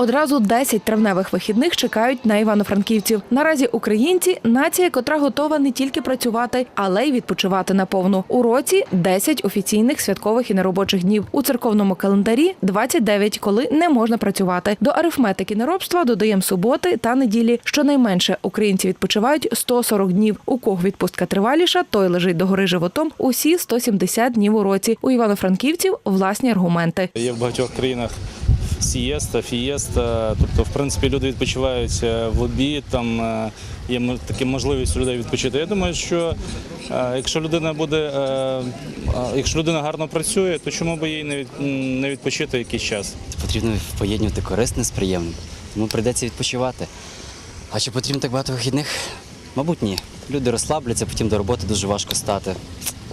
Одразу 10 травневих вихідних чекають на івано-франківців. Наразі українці нація, котра готова не тільки працювати, але й відпочивати наповну. У році 10 офіційних святкових і неробочих днів. У церковному календарі 29, коли не можна працювати. До арифметики неробства додаємо суботи та неділі. Щонайменше українці відпочивають 140 днів. У кого відпустка триваліша, той лежить догори животом усі 170 днів у році. У івано-франківців власні аргументи. Є в багатьох країнах сієста, фієста. Тобто, в принципі, люди відпочивають е, в обід, там е, є така можливість людей відпочити. Я думаю, що е, якщо людина буде, якщо людина гарно працює, то чому би їй не відпочити якийсь час? Потрібно поєднувати корисне з приємним. Тому прийдеться відпочивати. А чи потрібно так багато вихідних? Мабуть, ні. Люди розслабляться, потім до роботи дуже важко стати.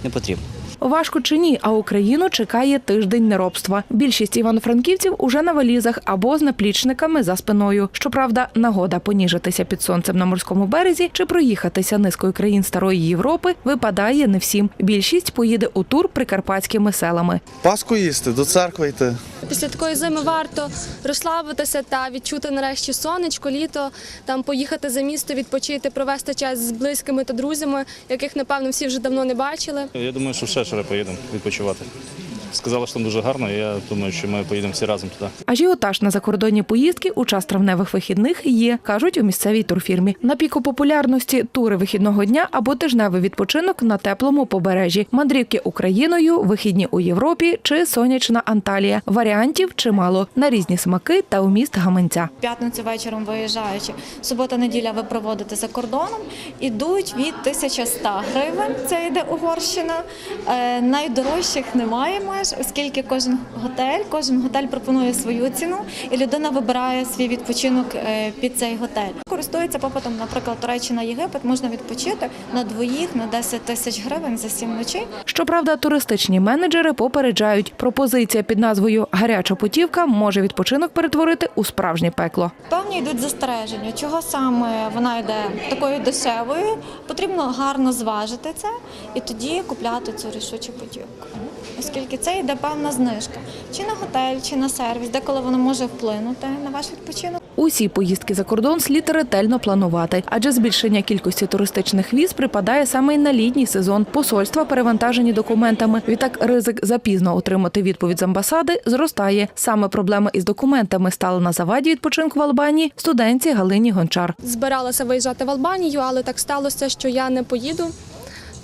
Не потрібно. Важко чи ні, а Україну чекає тиждень неробства. Більшість івано-франківців уже на валізах або з наплічниками за спиною. Щоправда, нагода поніжитися під сонцем на морському березі чи проїхатися низкою країн старої Європи випадає не всім. Більшість поїде у тур прикарпатськими селами. Паску їсти, до церкви йти. Після такої зими варто розслабитися та відчути нарешті сонечко, літо, там поїхати за місто, відпочити, провести час з близькими та друзями, яких напевно всі вже давно не бачили. Я думаю, що в Шешере поїдемо відпочивати. Сказали, що там дуже гарно. Я думаю, що ми поїдемо всі разом туди. Ажіотаж на закордонні поїздки у час травневих вихідних є, кажуть у місцевій турфірмі. На піку популярності тури вихідного дня або тижневий відпочинок на теплому побережжі, мандрівки Україною, вихідні у Європі чи сонячна Анталія. Варіантів чимало на різні смаки та у міст гаманця. п'ятницю вечором виїжджаючи, субота-неділя ви проводите за кордоном, ідуть від 1100 гривень, це йде Угорщина. Е, найдорожчих немає майже, оскільки кожен готель, кожен готель пропонує свою ціну, і людина вибирає свій відпочинок е, під цей готель. Користується попитом, наприклад, Туреччина, Єгипет, можна відпочити на двоїх на 10 тисяч гривень за 7 ночей. Щоправда, туристичні менеджери попереджають, пропозиція під назвою Гаряча путівка може відпочинок перетворити у справжнє пекло. Певні йдуть застереження, чого саме вона йде такою дешевою. Потрібно гарно зважити це і тоді купляти цю рішучу путівку. Оскільки це йде певна знижка, чи на готель, чи на сервіс, деколи воно може вплинути на ваш відпочинок. Усі поїздки за кордон слід ретельно планувати, адже збільшення кількості туристичних віз припадає саме й на літній сезон. Посольства перевантажені документами. Відтак ризик запізно отримати відповідь з амбасади зростає. Саме проблема із документами стала на заваді відпочинку в Албанії студентці Галині Гончар. Збиралася виїжджати в Албанію, але так сталося, що я не поїду.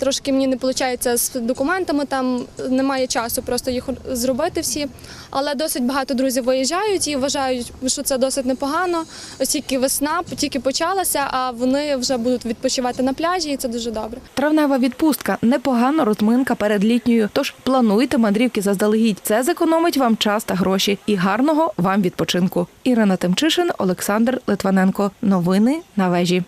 Трошки мені не виходить з документами, там немає часу просто їх зробити всі. Але досить багато друзів виїжджають і вважають, що це досить непогано, оскільки весна тільки почалася, а вони вже будуть відпочивати на пляжі, і це дуже добре. Травнева відпустка непогана розминка перед літньою. Тож плануйте мандрівки заздалегідь. Це зекономить вам час та гроші. І гарного вам відпочинку. Ірина Темчишин, Олександр Литваненко. Новини на вежі.